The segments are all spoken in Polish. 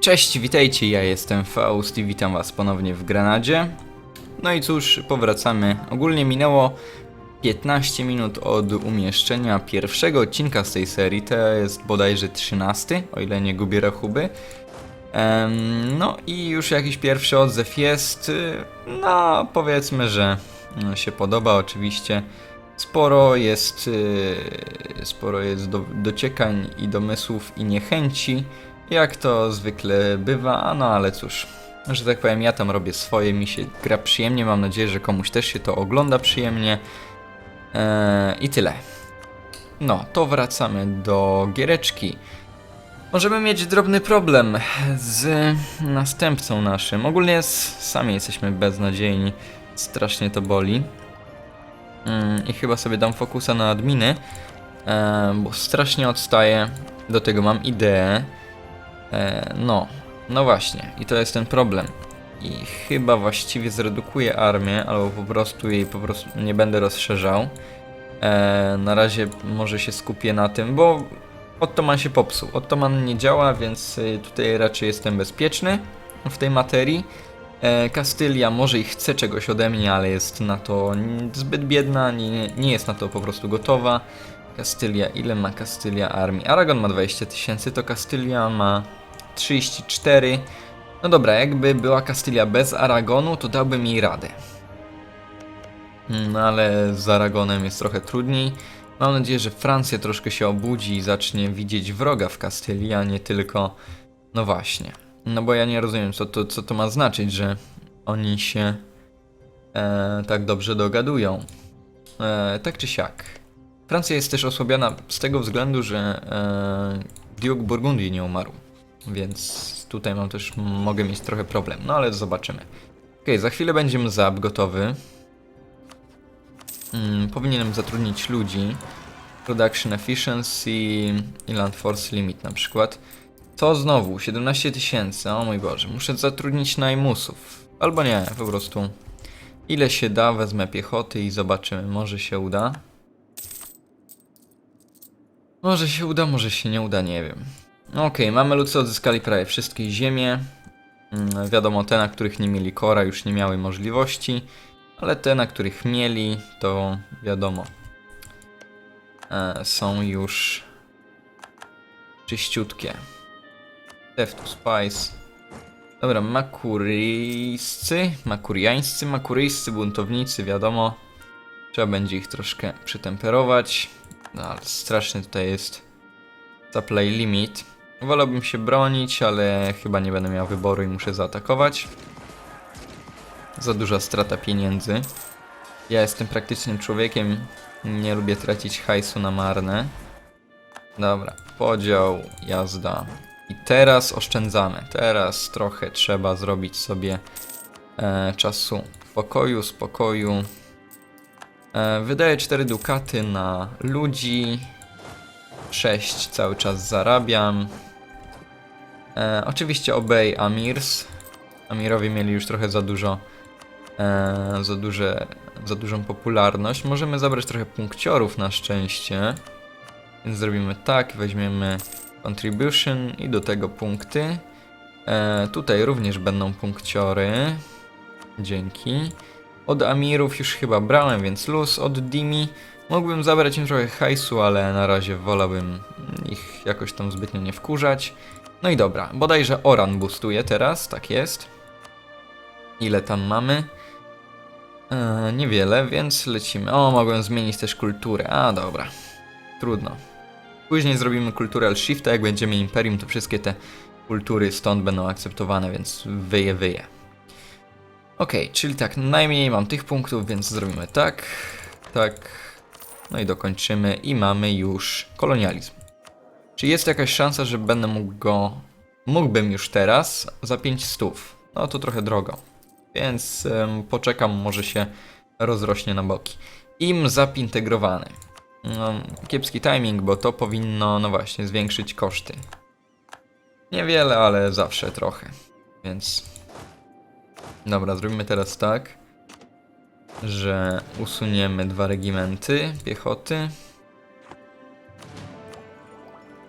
Cześć, witajcie, ja jestem Faust i witam was ponownie w Granadzie. No i cóż, powracamy. Ogólnie minęło 15 minut od umieszczenia pierwszego odcinka z tej serii, to jest bodajże 13, o ile nie gubię rachuby. No i już jakiś pierwszy odzew jest, no powiedzmy, że się podoba oczywiście. Sporo jest, y, sporo jest do, dociekań i domysłów i niechęci, jak to zwykle bywa, no ale cóż, że tak powiem, ja tam robię swoje, mi się gra przyjemnie, mam nadzieję, że komuś też się to ogląda przyjemnie. Eee, I tyle. No, to wracamy do giereczki. Możemy mieć drobny problem z następcą naszym. Ogólnie sami jesteśmy beznadziejni. Strasznie to boli. Mm, I chyba sobie dam fokusa na adminy, e, bo strasznie odstaję. Do tego mam ideę. E, no, no właśnie, i to jest ten problem. I chyba właściwie zredukuję armię, albo po prostu jej po prostu nie będę rozszerzał. E, na razie może się skupię na tym, bo Ottoman się popsuł. Ottoman nie działa, więc y, tutaj raczej jestem bezpieczny w tej materii. E, Kastylia może i chce czegoś ode mnie, ale jest na to zbyt biedna, nie, nie jest na to po prostu gotowa. Kastylia, ile ma Kastylia armii? Aragon ma 20 tysięcy, to Kastylia ma 34. No dobra, jakby była Kastylia bez Aragonu, to dałbym jej radę. No ale z Aragonem jest trochę trudniej. Mam nadzieję, że Francja troszkę się obudzi i zacznie widzieć wroga w Kastylii, a nie tylko. No właśnie. No bo ja nie rozumiem, co to, co to ma znaczyć, że oni się e, tak dobrze dogadują. E, tak czy siak. Francja jest też osłabiona z tego względu, że e, Duke Burgundii nie umarł. Więc tutaj mam też, mogę mieć trochę problem. No ale zobaczymy. Okej, za chwilę będzie Zab gotowy. Mm, powinienem zatrudnić ludzi. Production Efficiency i Land Force Limit na przykład. To znowu 17 tysięcy, o mój Boże. Muszę zatrudnić najmusów. Albo nie, po prostu. Ile się da, wezmę piechoty i zobaczymy. Może się uda. Może się uda, może się nie uda, nie wiem. Okej, mamy ludzie odzyskali prawie wszystkie ziemie. Mm, wiadomo, te, na których nie mieli kora, już nie miały możliwości. Ale te, na których mieli, to wiadomo, e, są już czyściutkie. To Spice. Dobra, makuryjscy, makuriańscy, makuryjscy buntownicy, wiadomo. Trzeba będzie ich troszkę przytemperować. No, ale straszny tutaj jest supply limit. Wolałbym się bronić, ale chyba nie będę miał wyboru i muszę zaatakować. Za duża strata pieniędzy. Ja jestem praktycznym człowiekiem, nie lubię tracić hajsu na marne. Dobra, podział, jazda. I teraz oszczędzamy. Teraz trochę trzeba zrobić sobie e, czasu pokoju, spokoju. E, wydaję 4 dukaty na ludzi. 6 cały czas zarabiam. E, oczywiście obey Amirs. Amirowie mieli już trochę za dużo e, za, duże, za dużą popularność. Możemy zabrać trochę punkciorów na szczęście. Więc zrobimy tak, weźmiemy contribution i do tego punkty. E, tutaj również będą punkciory. Dzięki. Od Amirów już chyba brałem, więc luz. Od Dimi mógłbym zabrać im trochę hajsu, ale na razie wolałbym ich jakoś tam zbytnio nie wkurzać. No i dobra, bodajże Oran boostuje teraz, tak jest. Ile tam mamy? Eee, niewiele, więc lecimy. O, mogłem zmienić też kulturę. A, dobra. Trudno. Później zrobimy kulturę Shifta, jak będziemy Imperium, to wszystkie te kultury stąd będą akceptowane, więc wyje, wyje. Okej, czyli tak, najmniej mam tych punktów, więc zrobimy tak, tak, no i dokończymy i mamy już kolonializm. Czy jest jakaś szansa, że będę mógł go, mógłbym już teraz za 500? No to trochę drogo więc em, poczekam, może się rozrośnie na boki. Im zapintegrowany. No, kiepski timing, bo to powinno, no właśnie, zwiększyć koszty. Niewiele, ale zawsze trochę, więc... Dobra, zrobimy teraz tak, że usuniemy dwa regimenty piechoty.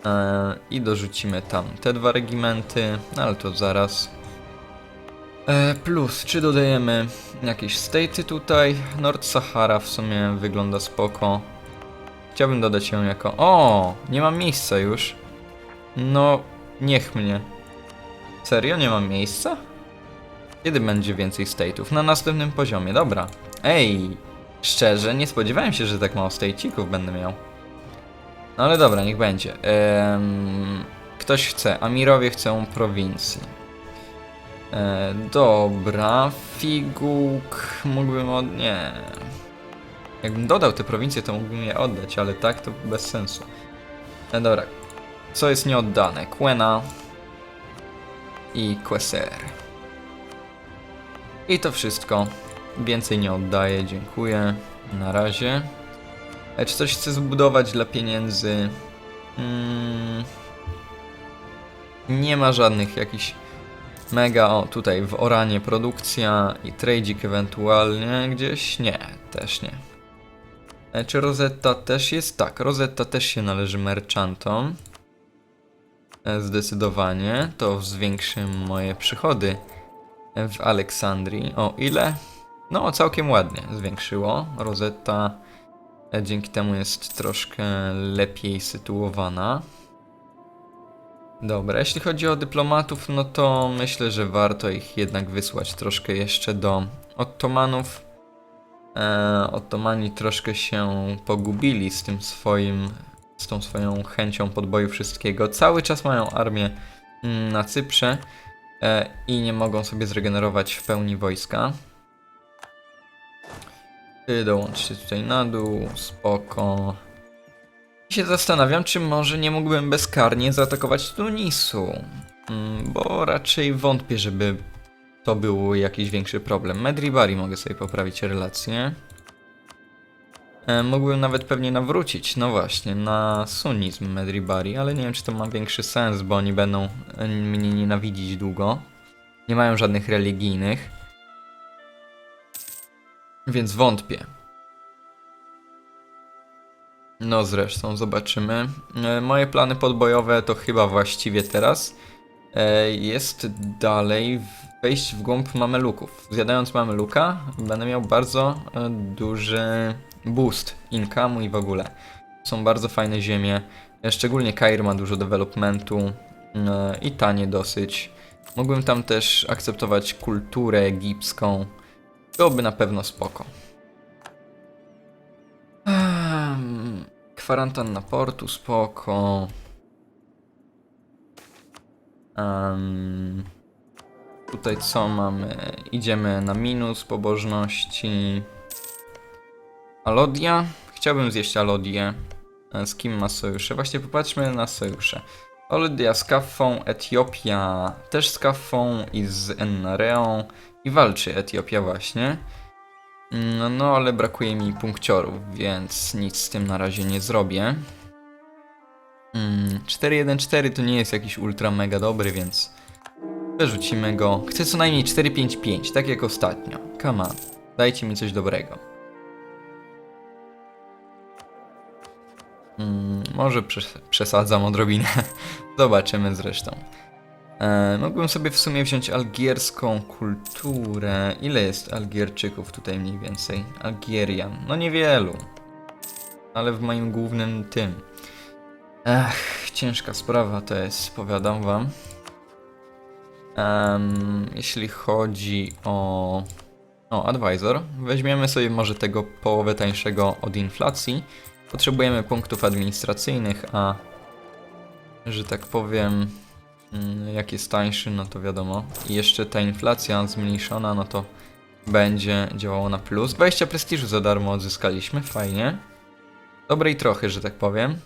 E, I dorzucimy tam te dwa regimenty, no ale to zaraz. E, plus, czy dodajemy jakieś staty tutaj? Nord Sahara w sumie wygląda spoko. Chciałbym dodać ją jako... O! Nie mam miejsca już. No, niech mnie. Serio? Nie mam miejsca? Kiedy będzie więcej state'ów? Na następnym poziomie, dobra. Ej! Szczerze, nie spodziewałem się, że tak mało state'ików będę miał. No ale dobra, niech będzie. Em, ktoś chce. Amirowie chcą prowincji. E, dobra, Figuk mógłbym od... nie. Jakbym dodał te prowincje, to mógłbym je oddać, ale tak to bez sensu. E, dobra, co jest nieoddane? Quena i Queser. I to wszystko. Więcej nie oddaję, dziękuję. Na razie. E, czy coś chcę zbudować dla pieniędzy? Mm, nie ma żadnych jakichś mega. O, tutaj w Oranie produkcja i tradzik ewentualnie gdzieś? Nie, też nie. E, czy Rosetta też jest? Tak, Rosetta też się należy merchantom. E, Zdecydowanie. To zwiększy moje przychody w Aleksandrii. O, ile? No, całkiem ładnie zwiększyło. Rosetta dzięki temu jest troszkę lepiej sytuowana. Dobra, jeśli chodzi o dyplomatów, no to myślę, że warto ich jednak wysłać troszkę jeszcze do Ottomanów. E, Ottomani troszkę się pogubili z tym swoim, z tą swoją chęcią podboju wszystkiego. Cały czas mają armię mm, na Cyprze e, i nie mogą sobie zregenerować w pełni wojska. Ty dołączcie tutaj na dół, spoko. I się zastanawiam, czy może nie mógłbym bezkarnie zaatakować Tunisu. Mm, Bo raczej wątpię, żeby to był jakiś większy problem. Medribari mogę sobie poprawić relacje. E, mógłbym nawet pewnie nawrócić, no właśnie, na sunnizm Medribari, ale nie wiem, czy to ma większy sens, bo oni będą e, mnie nienawidzić długo. Nie mają żadnych religijnych. Więc wątpię. No zresztą, zobaczymy. E, Moje plany podbojowe to chyba właściwie teraz e, jest dalej wejść w głąb mameluków. Zjadając mameluka będę miał bardzo e, duży boost income'u i w ogóle. Są bardzo fajne ziemie. Szczególnie Kair ma dużo developmentu i tanie dosyć. Mógłbym tam też akceptować kulturę egipską. Byłoby na pewno spoko. Ehm, Kwarantanna portu, spoko. Em, tutaj co mamy? Idziemy na minus pobożności. Alodia? Chciałbym zjeść Alodię. E, Z kim ma sojusze? Właśnie popatrzmy na sojusze. Alodia z Kaffą, Etiopia też z Kaffą i z Ennareą. I walczy Etiopia właśnie. No, no, ale brakuje mi punkciorów, więc nic z tym na razie nie zrobię. Mm, 4-1-4 to nie jest jakiś ultra mega dobry, więc wyrzucimy go. Chcę co najmniej 4-5-5, tak jak ostatnio. On, dajcie mi coś dobrego. Mm, może przes- przesadzam odrobinę. Zobaczymy zresztą. E, mógłbym sobie w sumie wziąć algierską kulturę. Ile jest Algierczyków tutaj mniej więcej? Algierian. No niewielu. Ale w moim głównym tym. Ech, ciężka sprawa to jest, powiadam wam. Em, jeśli chodzi o... O, advisor. Weźmiemy sobie może tego połowę tańszego od inflacji. Potrzebujemy punktów administracyjnych, a... Że tak powiem... Mm, Jak jest tańszy, no to wiadomo. I jeszcze ta inflacja zmniejszona, no to będzie działało na plus. 20 prestiżu za darmo odzyskaliśmy, fajnie. Dobrej trochę, że tak powiem.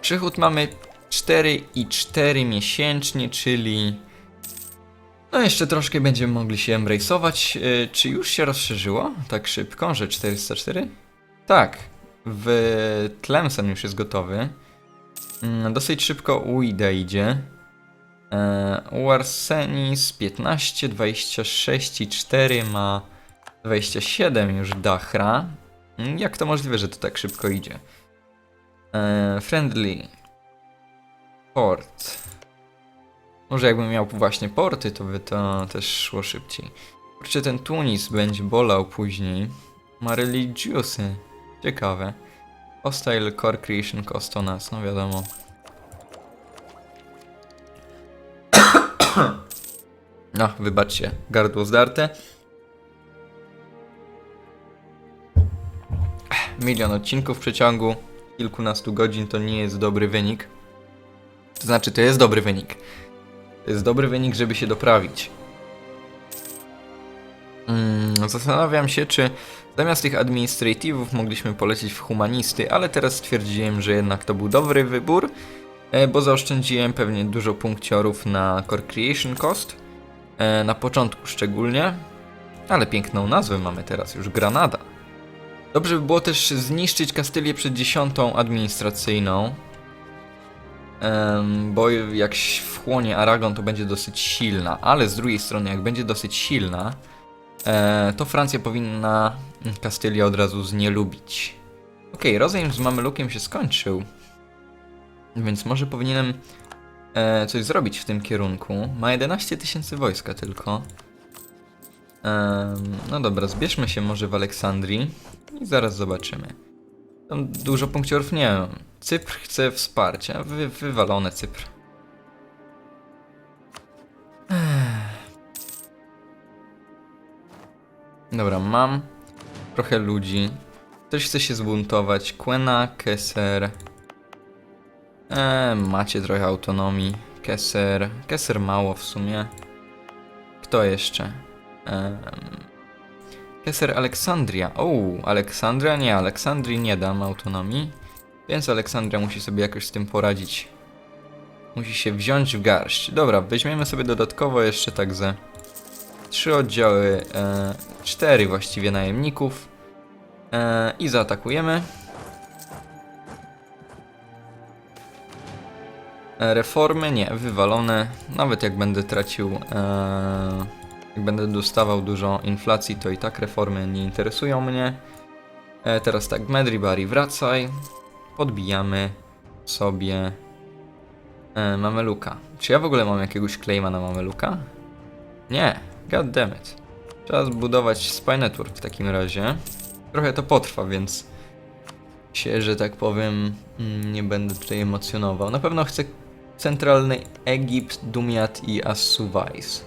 Przychód mamy 4,4 miesięcznie, czyli... No jeszcze troszkę będziemy mogli się embrace'ować. Yy, Czy już się rozszerzyło tak szybko, że 404? Tak. W Tlemcen już jest gotowy. Mm, Dosyć szybko Uida idzie. E, U Arsenis 15, 26 i 4 ma 27 już Dachra. Mm, Jak to możliwe, że to tak szybko idzie? E, friendly. Port. Może jakbym miał właśnie porty, to by to też szło szybciej. Kurczę, ten Tunis będzie bolał później. Ma religiusy. Ciekawe. Hostile Core Creation Cost nas, no wiadomo. No, wybaczcie, gardło zdarte. Milion odcinków w przeciągu kilkunastu godzin to nie jest dobry wynik. To znaczy, to jest dobry wynik. To jest dobry wynik, żeby się doprawić. Mm, zastanawiam się, czy zamiast tych administratywów mogliśmy polecieć w humanisty, ale teraz stwierdziłem, że jednak to był dobry wybór, e, bo zaoszczędziłem pewnie dużo punkciorów na Core Creation Cost, e, na początku szczególnie, ale piękną nazwę mamy teraz już, Granada. Dobrze by było też zniszczyć Kastylię przed dziesiątą administracyjną, bo jak wchłonie Aragon to będzie dosyć silna, ale z drugiej strony jak będzie dosyć silna, e, to Francja powinna Kastylię od razu znielubić. Okej, rozejm z Mamelukiem się skończył, więc może powinienem e, coś zrobić w tym kierunku. Ma 11 tysięcy wojska tylko. Em, no dobra, zbierzmy się może w Aleksandrii i zaraz zobaczymy. Tam dużo punkciorów nie mam. Cypr chce wsparcia. Wy, wywalone Cypr. Dobra, mam trochę ludzi. Ktoś chce się zbuntować. Quena, Keser. Eee, macie trochę autonomii. Keser. Keser mało w sumie. Kto jeszcze? Em, Keser Aleksandria. O, Aleksandria? Nie, Aleksandrii nie dam autonomii. Więc Aleksandria musi sobie jakoś z tym poradzić. Musi się wziąć w garść. Dobra, weźmiemy sobie dodatkowo jeszcze tak ze trzy oddziały, e, cztery właściwie najemników e, i zaatakujemy. E, reformy nie, wywalone. Nawet jak będę tracił, e, jak będę dostawał dużo inflacji, to i tak reformy nie interesują mnie. E, teraz tak, Medribari wracaj. Podbijamy sobie e, Mameluka. Czy ja w ogóle mam jakiegoś claima na Mameluka? Nie, god damn it. Trzeba zbudować Spy Network w takim razie. Trochę to potrwa, więc się, że tak powiem, mm, nie będę tutaj emocjonował. Na pewno chcę centralny Egipt, Dumiat i Assuwais.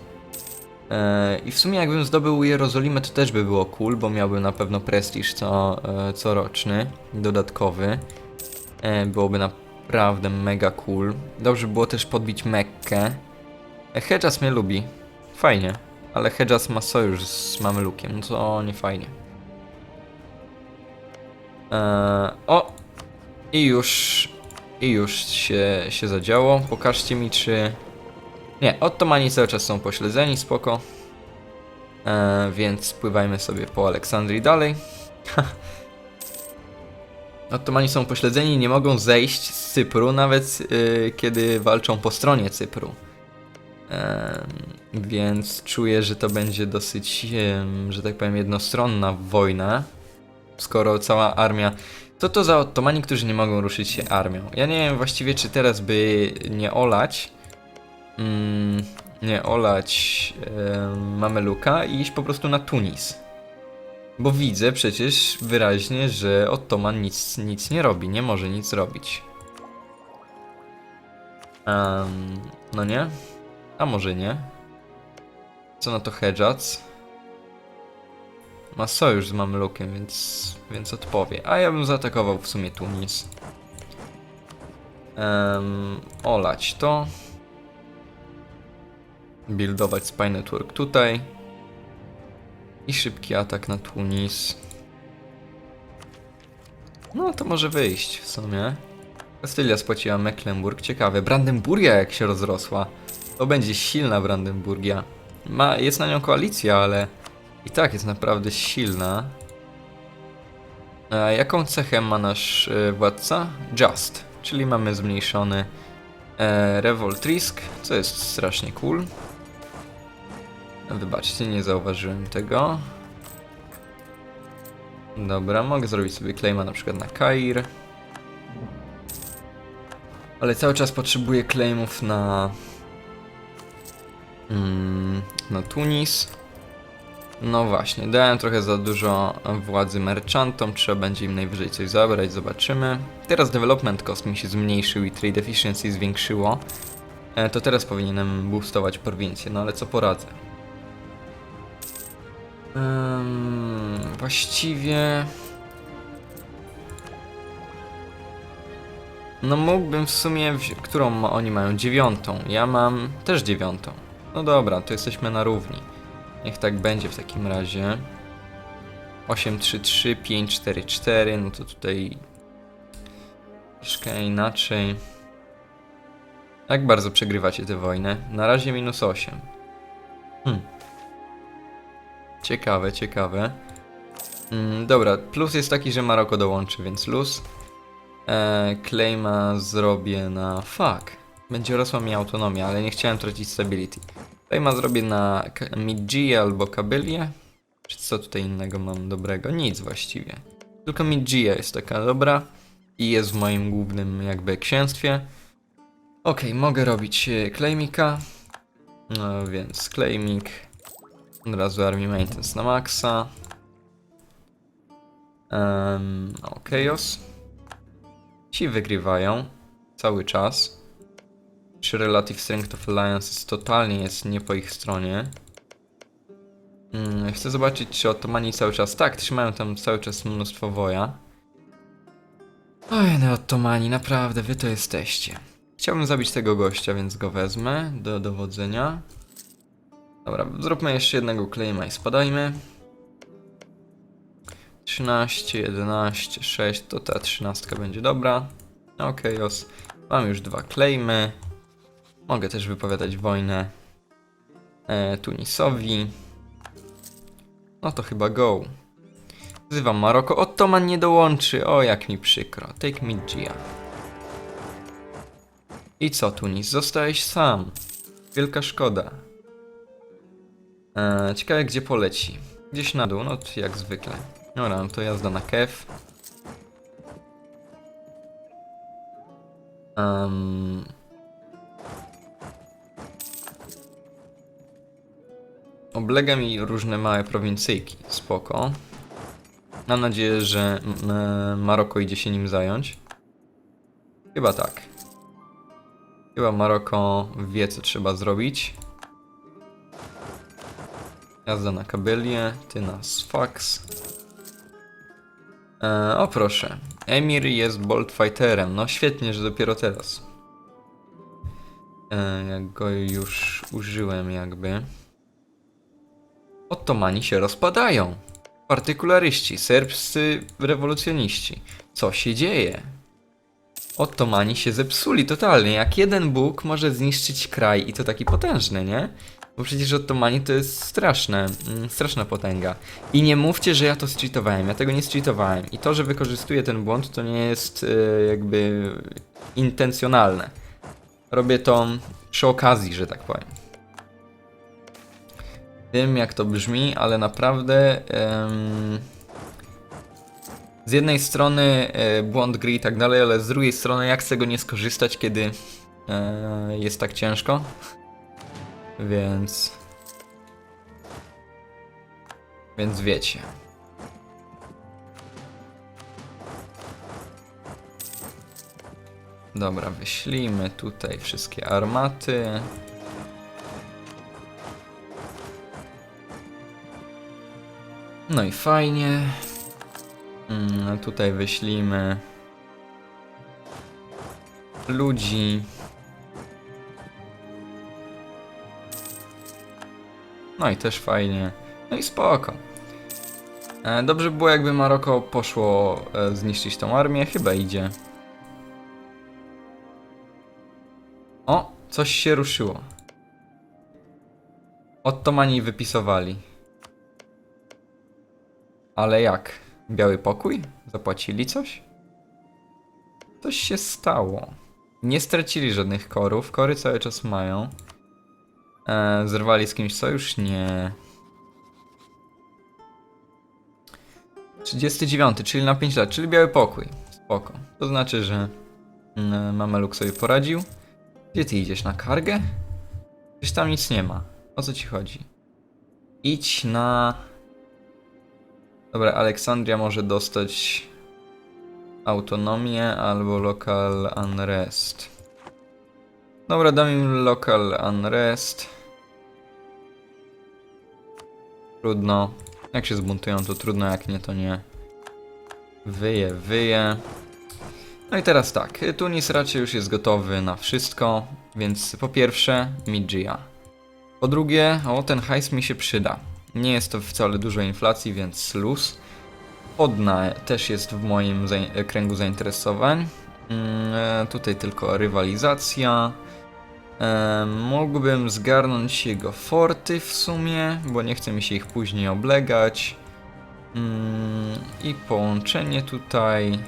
E, I w sumie jakbym zdobył Jerozolimę, to też by było cool, bo miałbym na pewno prestiż co, e, coroczny, dodatkowy. E, byłoby naprawdę mega cool. Dobrze by było też podbić Mekkę. E, Hedjas mnie lubi. Fajnie. Ale Hedjas ma sojusz z Mamelukiem, no to nie fajnie. E, o! I już... I już się, się zadziało. Pokażcie mi, czy... Nie, Ottomani cały czas są pośledzeni, spoko. E, więc pływajmy sobie po Aleksandrii dalej. Ottomani są pośledzeni, nie mogą zejść z Cypru, nawet y, kiedy walczą po stronie Cypru. Em, więc czuję, że to będzie dosyć, że tak powiem, jednostronna wojna. Skoro cała armia. Co to za Ottomani, którzy nie mogą ruszyć się armią? Ja nie wiem właściwie, czy teraz by nie olać. Mm, nie olać Mameluka i iść po prostu na Tunis. Bo widzę przecież wyraźnie, że Ottoman nic, nic nie robi, nie może nic robić. Em, no nie? A może nie? Co na to Hedżac? Ma sojusz z Mamelukiem, więc, więc odpowie. A ja bym zaatakował w sumie Tunis. Em, olać to. Buildować Spy Network tutaj. I szybki atak na Tunis. No to może wyjść w sumie. Kastylia spłaciła Mecklenburg. Ciekawe. Brandenburgia jak się rozrosła. To będzie silna Brandenburgia. Ma, jest na nią koalicja, ale i tak jest naprawdę silna. A jaką cechę ma nasz e, władca? Just, czyli mamy zmniejszony e, Revolt Risk, co jest strasznie cool. Wybaczcie, nie zauważyłem tego. Dobra, mogę zrobić sobie claima na przykład na Kair. Ale cały czas potrzebuję claimów na... Mm, na Tunis. No właśnie, dałem trochę za dużo władzy merchantom, trzeba będzie im najwyżej coś zabrać, zobaczymy. Teraz development cost mi się zmniejszył i trade efficiency zwiększyło. E, to teraz powinienem boostować prowincję, no ale co poradzę. Właściwie... No mógłbym w sumie... Którą oni mają? Dziewiątą. Ja mam też dziewiątą. No dobra, to jesteśmy na równi. Niech tak będzie w takim razie. 8, 3, 3, 5, 4, 4. No to tutaj... Troszkę inaczej. Jak bardzo przegrywacie tę wojnę? Na razie minus 8. Hmm. Ciekawe, ciekawe. Mm, dobra, plus jest taki, że Maroko dołączy, więc luz. E, claima zrobię na... Fuck. Będzie rosła mi autonomia, ale nie chciałem tracić stability. Claima zrobię na Midji albo Kabylię. Czy co tutaj innego mam dobrego? Nic właściwie. Tylko Midjia jest taka dobra i jest w moim głównym jakby księstwie. Okej, mogę robić e, claimika. No więc claimik. Od razu Army Maintenance na maksa. Um, Chaos. Ci wygrywają cały czas. Czy Relative Strength of Alliance jest totalnie jest nie po ich stronie. Mm, chcę zobaczyć, czy Ottomani cały czas... Tak, trzymają tam cały czas mnóstwo woja. Oj, no Ottomani, naprawdę, wy to jesteście. Chciałbym zabić tego gościa, więc go wezmę do dowodzenia. Dobra, zróbmy jeszcze jednego claima i spadajmy. 13, 11, 6, to ta 13 będzie dobra. Okej, os. Mam już dwa claimy. Mogę też wypowiadać wojnę e, Tunisowi. No to chyba go. Wzywam Maroko. Ottoman nie dołączy. O, jak mi przykro. Take me Gia. I co, Tunis? Zostałeś sam. Wielka szkoda. E, ciekawe, gdzie poleci. Gdzieś na dół, no to jak zwykle. No to jazda na kef. Um, oblega mi różne małe prowincyjki. Spoko. Mam nadzieję, że m- Maroko idzie się nim zająć. Chyba tak. Chyba Maroko wie, co trzeba zrobić. Jazda na kabylię, ty na Sfax. E, o proszę, Emir jest Bolt Fighterem. No świetnie, że dopiero teraz. E, go już użyłem jakby. Ottomani się rozpadają. Partykularyści, serbscy rewolucjoniści. Co się dzieje? Ottomani się zepsuli totalnie. Jak jeden Bóg może zniszczyć kraj i to taki potężny, nie? Bo przecież Ottomani to jest straszne, mm, straszna potęga. I nie mówcie, że ja to zcheatowałem, ja tego nie zcheatowałem. I to, że wykorzystuję ten błąd, to nie jest e, jakby intencjonalne. Robię to przy okazji, że tak powiem. Wiem jak to brzmi, ale naprawdę em, z jednej strony e, błąd gry i tak dalej, ale z drugiej strony jak z tego nie skorzystać, kiedy e, jest tak ciężko. Więc. Więc wiecie. Dobra, wyślijmy tutaj wszystkie armaty. No i fajnie. Mm, tutaj wyślijmy ludzi. No i też fajnie. No i spoko. E, dobrze by było jakby Maroko poszło e, zniszczyć tą armię. Chyba idzie. O, coś się ruszyło. Ottomani wypisowali. Ale jak? Biały pokój? Zapłacili coś? Coś się stało. Nie stracili żadnych korów. Kory cały czas mają. E, zerwali z kimś sojusz? Nie. 39, czyli na 5 lat, czyli biały pokój. Spoko. To znaczy, że mm, Mameluk sobie poradził. Gdzie ty idziesz? Na kargę? Przecież tam nic nie ma. O co ci chodzi? Idź na... Dobra, Aleksandria może dostać autonomię albo local unrest. Dobra, dam im local unrest. Trudno. Jak się zbuntują, to trudno, jak nie, to nie. Wyje, wyje. No i teraz tak, Tunis raczej już jest gotowy na wszystko, więc po pierwsze Midgia. Po drugie, o ten hajs mi się przyda. Nie jest to wcale dużo inflacji, więc luz. Podna też jest w moim kręgu zainteresowań. Mm, e, tutaj tylko rywalizacja. E, mógłbym zgarnąć jego forty w sumie, bo nie chce mi się ich później oblegać. Mm, I połączenie tutaj.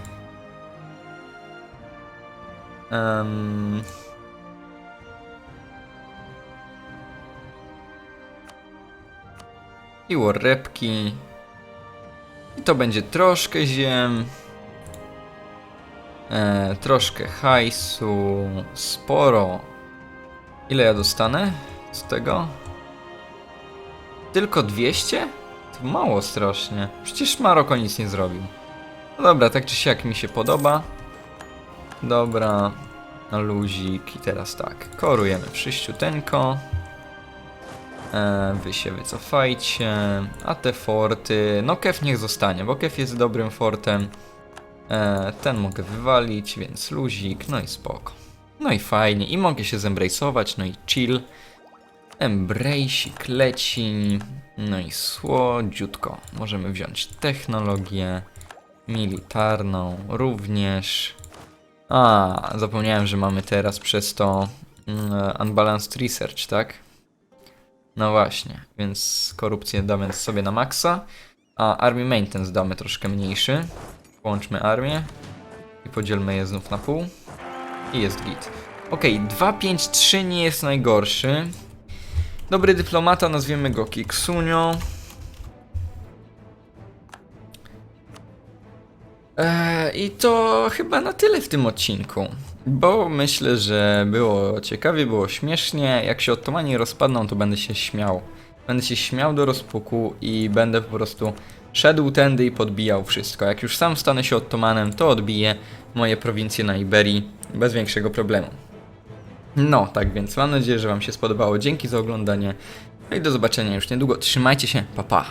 I łorepki. I to będzie troszkę ziem. E, troszkę hajsu. Sporo. Ile ja dostanę z tego? Tylko 200? To mało strasznie. Przecież Maroko nic nie zrobił. No dobra, tak czy siak mi się podoba. Dobra, luzik i teraz tak, korujemy przyściuteńko. E, wy się wycofajcie, a te forty, no Kef niech zostanie, bo Kef jest dobrym fortem. E, ten mogę wywalić, więc luzik, no i spoko. No i fajnie, i mogę się zembrejsować, no i chill. Embracik leci, no i słodziutko. Możemy wziąć technologię militarną również. A, zapomniałem, że mamy teraz przez to mm, Unbalanced Research, tak? No właśnie, więc korupcję damy sobie na maksa, a Army Maintenance damy troszkę mniejszy. Połączmy armię i podzielmy je znów na pół. I jest git. Okej, 253 nie jest najgorszy. Dobry dyplomata, nazwiemy go Kiksunio. Eee, I to chyba na tyle w tym odcinku. Bo myślę, że było ciekawie, było śmiesznie. Jak się Ottomani rozpadną, to będę się śmiał. Będę się śmiał do rozpuku i będę po prostu szedł tędy i podbijał wszystko. Jak już sam stanę się Ottomanem, to odbiję moje prowincje na Iberii bez większego problemu. No, tak więc mam nadzieję, że Wam się spodobało. Dzięki za oglądanie. No i do zobaczenia już niedługo. Trzymajcie się, pa pa.